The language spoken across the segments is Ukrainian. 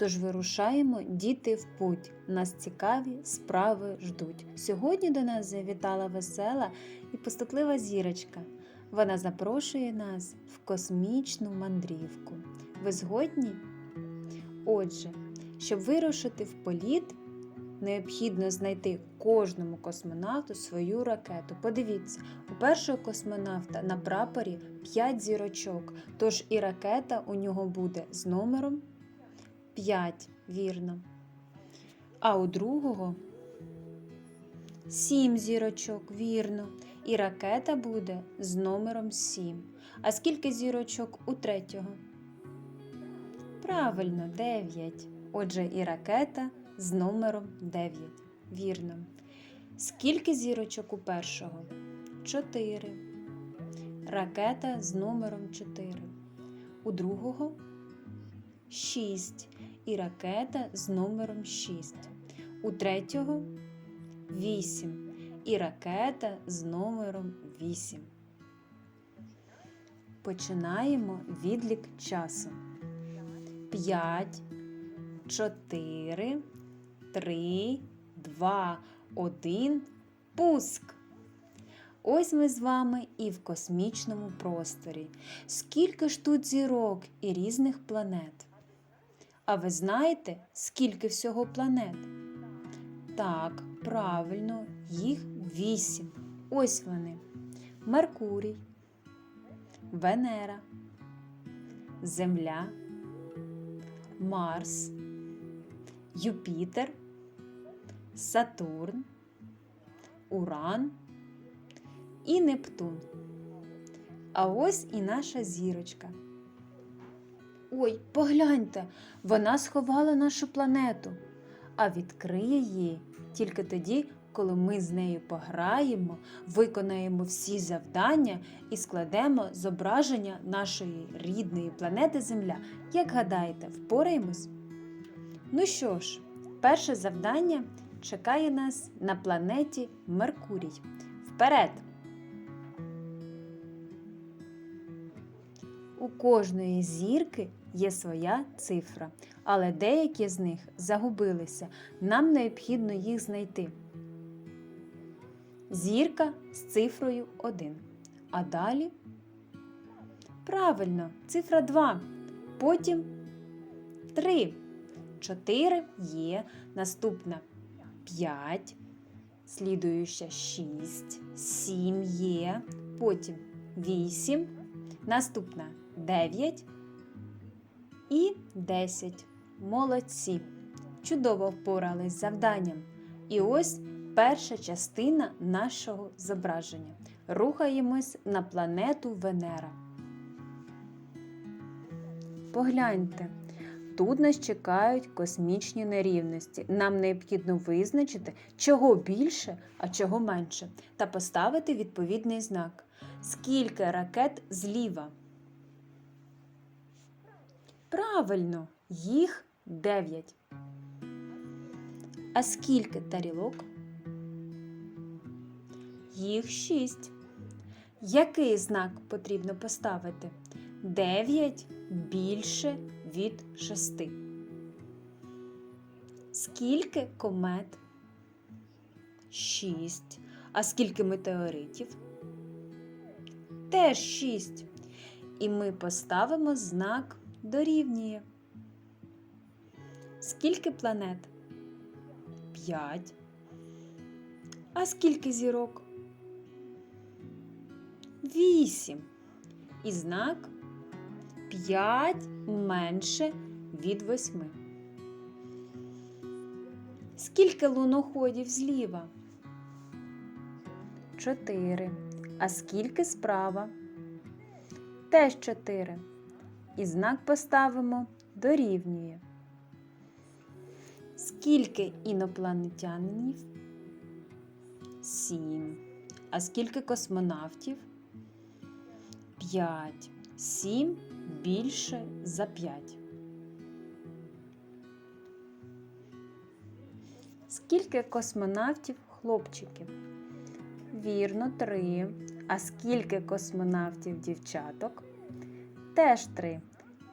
Тож вирушаємо діти в путь. Нас цікаві справи ждуть. Сьогодні до нас завітала весела і поступлива зірочка. Вона запрошує нас в космічну мандрівку. Ви згодні? Отже, щоб вирушити в політ, необхідно знайти кожному космонавту свою ракету. Подивіться, у першого космонавта на прапорі 5 зірочок, тож і ракета у нього буде з номером 5, вірно. А у другого 7 зірочок, вірно. І ракета буде з номером 7. А скільки зірочок у третього? Правильно, 9. Отже, і ракета з номером 9. Вірно. Скільки зірочок у першого? 4. Ракета з номером 4. У другого 6. І ракета з номером 6. У третього 8. І ракета з номером 8. Починаємо відлік часу. 5, 4, 3, 2, 1. Пуск! Ось ми з вами і в космічному просторі. Скільки ж тут зірок і різних планет. А ви знаєте, скільки всього планет? Так, правильно, їх вісім. Ось вони: Меркурій, Венера, Земля, Марс, Юпітер, Сатурн, Уран і Нептун. А ось і наша зірочка. Ой, погляньте, вона сховала нашу планету, а відкриє її тільки тоді, коли ми з нею пограємо, виконаємо всі завдання і складемо зображення нашої рідної планети Земля. Як гадаєте, впораємось? Ну що ж, перше завдання чекає нас на планеті Меркурій. Вперед! У кожної зірки є своя цифра, але деякі з них загубилися. Нам необхідно їх знайти. Зірка з цифрою 1. А далі правильно, цифра 2. Потім 3. 4 є. Наступна 5. Слідуюча 6. 7 є. Потім 8. Наступна 9 і 10. Молодці. Чудово впорались з завданням. І ось перша частина нашого зображення. Рухаємось на планету Венера. Погляньте, тут нас чекають космічні нерівності. Нам необхідно визначити, чого більше, а чого менше, та поставити відповідний знак. Скільки ракет зліва? Правильно, їх 9. А скільки тарілок? Їх 6. Який знак потрібно поставити? 9 більше від 6. Скільки комет? 6. А скільки метеоритів? Теж 6. І ми поставимо знак дорівнює. Скільки планет? 5. А скільки зірок? 8. І знак 5 менше від 8. Скільки луноходів зліва? 4. А скільки справа? Теж 4. І знак поставимо дорівнює. Скільки інопланетянинів? Сім. А скільки космонавтів? П'ять. Сім більше за п'ять. Скільки космонавтів хлопчиків? Вірно, три. А скільки космонавтів дівчаток? Теж три.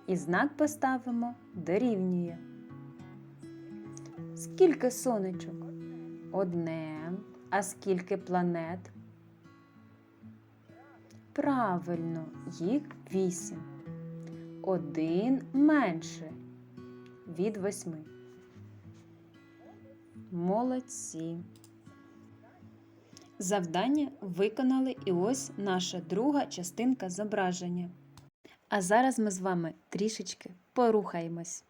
І знак поставимо дорівнює. Скільки сонечок? Одне. А скільки планет? Правильно, їх вісім. Один менше від восьми. Молодці. Завдання виконали і ось наша друга частинка зображення. А зараз ми з вами трішечки порухаємось.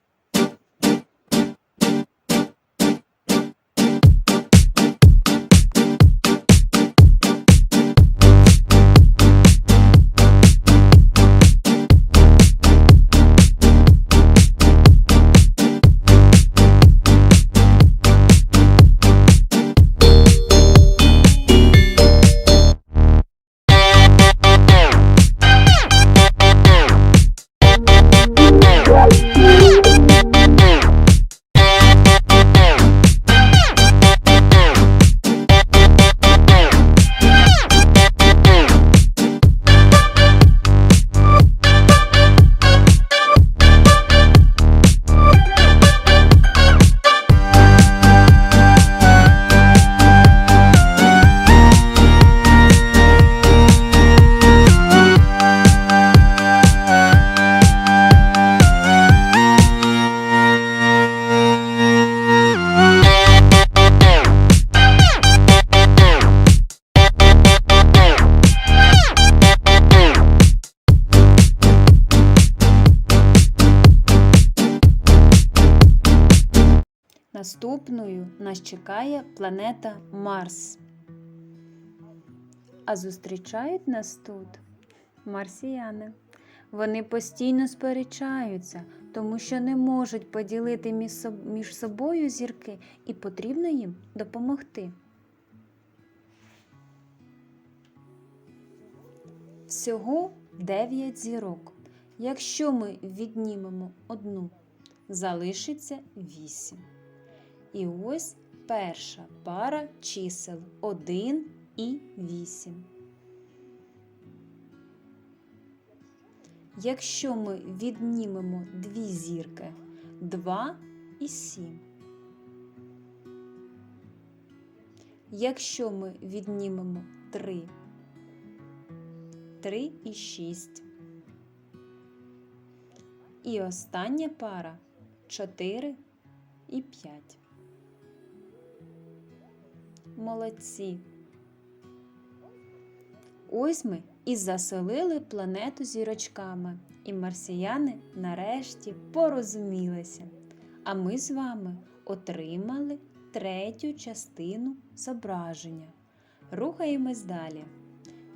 Наступною нас чекає планета Марс. А зустрічають нас тут марсіяни. Вони постійно сперечаються, тому що не можуть поділити між собою зірки, і потрібно їм допомогти. Всього 9 зірок. Якщо ми віднімемо одну, залишиться 8. І ось перша пара чисел 1 і 8. Якщо ми віднімемо дві зірки 2 і 7. Якщо ми віднімемо 3, 3 і 6. І остання пара 4 і 5. Молодці. Ось ми і заселили планету зірочками, і марсіяни нарешті порозумілися. А ми з вами отримали третю частину зображення. Рухаємось далі.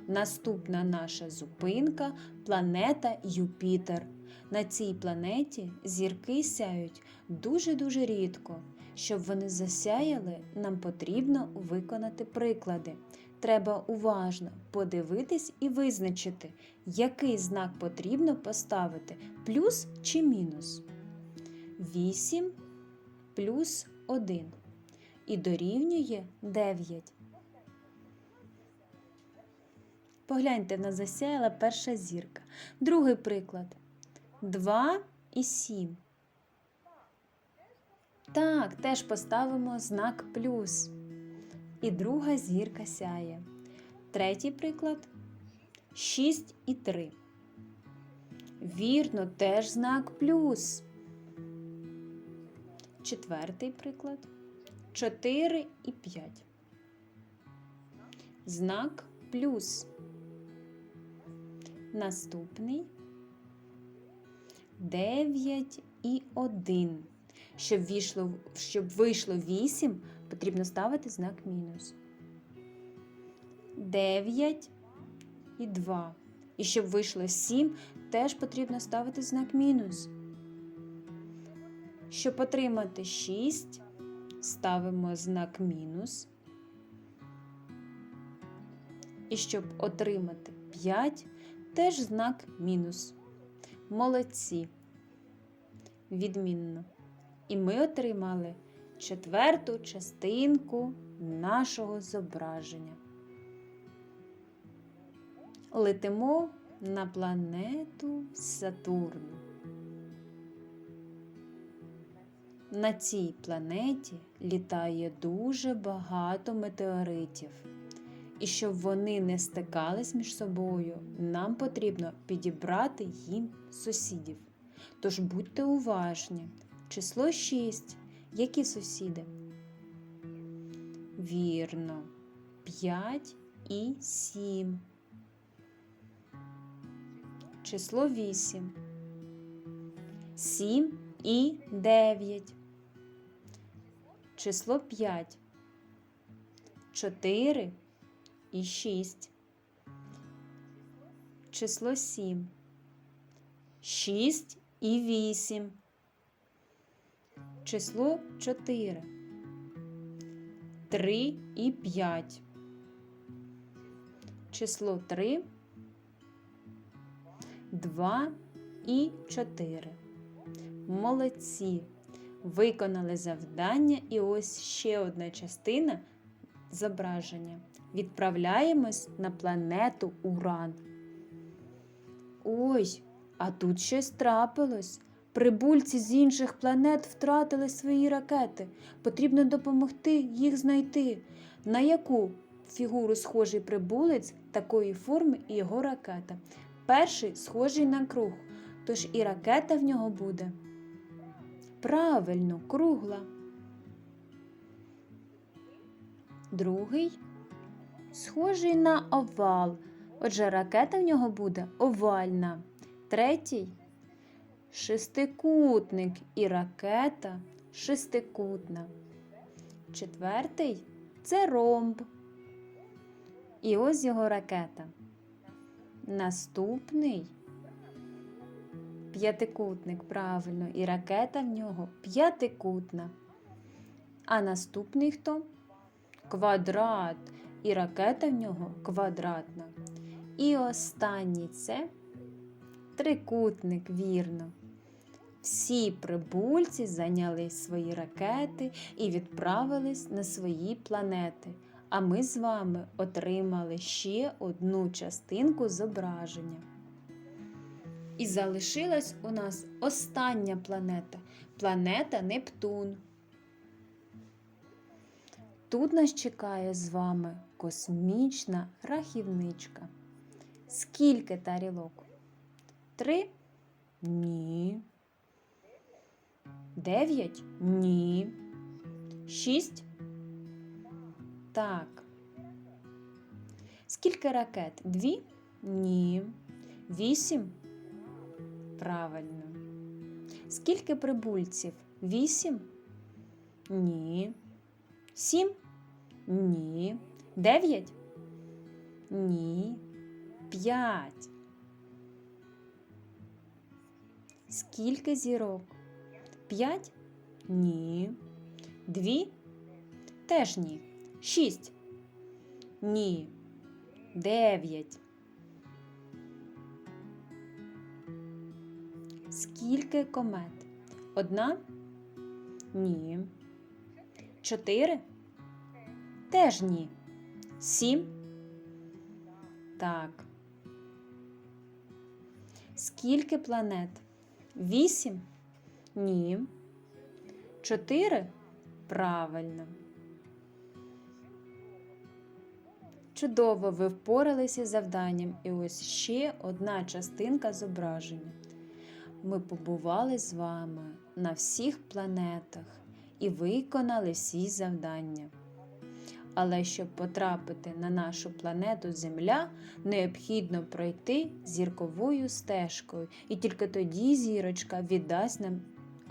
Наступна наша зупинка планета Юпітер. На цій планеті зірки сяють дуже-дуже рідко. Щоб вони засяяли, нам потрібно виконати приклади. Треба уважно подивитись і визначити, який знак потрібно поставити плюс чи мінус. 8 плюс 1 і дорівнює 9. Погляньте, в нас засяяла перша зірка. Другий приклад. 2 і 7. Так, теж поставимо знак плюс. І друга зірка сяє. Третій приклад 6 і 3. Вірно, теж знак плюс. Четвертий приклад 4 і 5. Знак плюс. Наступний 9 і 1. Щоб вийшло, щоб вийшло 8, потрібно ставити знак мінус. 9 і 2. І щоб вийшло 7, теж потрібно ставити знак мінус. Щоб отримати 6, ставимо знак мінус. І щоб отримати 5, теж знак мінус. Молодці. Відмінно. І ми отримали четверту частинку нашого зображення. Летимо на планету Сатурн. На цій планеті літає дуже багато метеоритів. І щоб вони не стикались між собою, нам потрібно підібрати їм сусідів. Тож будьте уважні. Число 6. Які сусіди? Вірно. 5 і 7. Число 8. 7 і 9. Число 5. 4 і 6. Число 7. 6 і 8. Число 4. 3 і 5. Число 3. 2 і 4. Молодці. Виконали завдання і ось ще одна частина зображення. Відправляємось на планету Уран. Ой, а тут щось трапилось. Прибульці з інших планет втратили свої ракети. Потрібно допомогти їх знайти. На яку фігуру схожий прибулець такої форми і його ракета? Перший схожий на круг, тож і ракета в нього буде. Правильно, кругла. Другий схожий на овал. Отже, ракета в нього буде овальна. Третій шестикутник і ракета шестикутна. Четвертий це ромб. І ось його ракета. Наступний п'ятикутник, правильно, і ракета в нього п'ятикутна. А наступний хто? Квадрат, і ракета в нього квадратна. І останній це трикутник, вірно. Всі прибульці зайняли свої ракети і відправились на свої планети. А ми з вами отримали ще одну частинку зображення. І залишилась у нас остання планета планета Нептун. Тут нас чекає з вами космічна рахівничка. Скільки тарілок? Три? Ні. Дев'ять? Ні. Шість? Так. Скільки ракет? Дві? Ні. Вісім? Правильно. Скільки прибульців? Вісім? Ні. Сім? Ні. Дев'ять? Ні. П'ять. Скільки зірок? П'ять? Ні. Дві? Теж ні. Шість? Ні. Дев'ять. Скільки комет? Одна? Ні. Чотири? Теж ні. Сім? Так. Скільки планет? Вісім? Ні. Чотири? Правильно. Чудово ви впоралися з завданням. І ось ще одна частинка зображення. Ми побували з вами на всіх планетах і виконали всі завдання. Але щоб потрапити на нашу планету Земля, необхідно пройти зірковою стежкою, і тільки тоді зірочка віддасть нам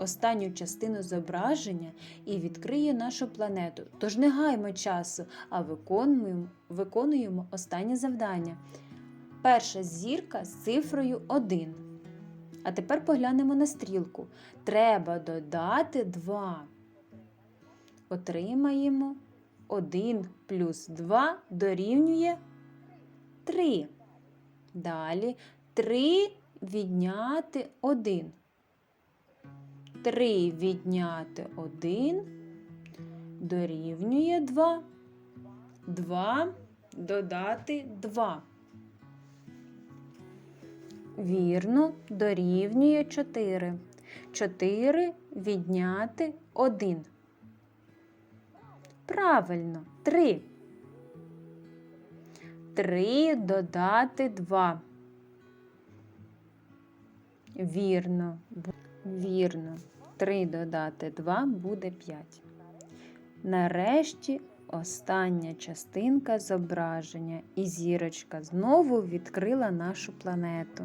останню частину зображення і відкриє нашу планету. Тож не гаймо часу, а виконуємо, виконуємо останнє завдання. Перша зірка з цифрою 1. А тепер поглянемо на стрілку. Треба додати 2. отримаємо 1 плюс 2 дорівнює 3. Далі 3 відняти 1. 3 відняти 1 дорівнює 2. 2 додати 2. Вірно, дорівнює 4. 4 відняти 1. Правильно, 3. 3 додати 2. Вірно. Вірно. 3 додати 2 буде 5. Нарешті остання частинка зображення, і зірочка знову відкрила нашу планету.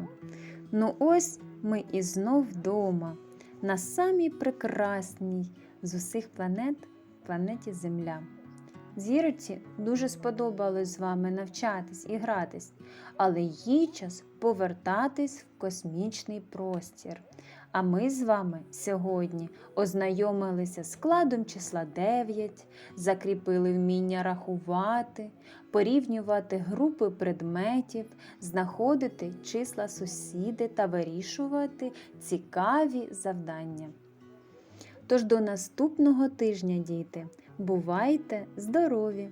Ну ось ми і знов вдома, на самій прекрасній з усіх планет планеті Земля. Зірочці дуже сподобалось з вами навчатись і гратись, але їй час повертатись в космічний простір. А ми з вами сьогодні ознайомилися з складом числа 9, закріпили вміння рахувати, порівнювати групи предметів, знаходити числа сусіди та вирішувати цікаві завдання. Тож до наступного тижня, діти, бувайте здорові!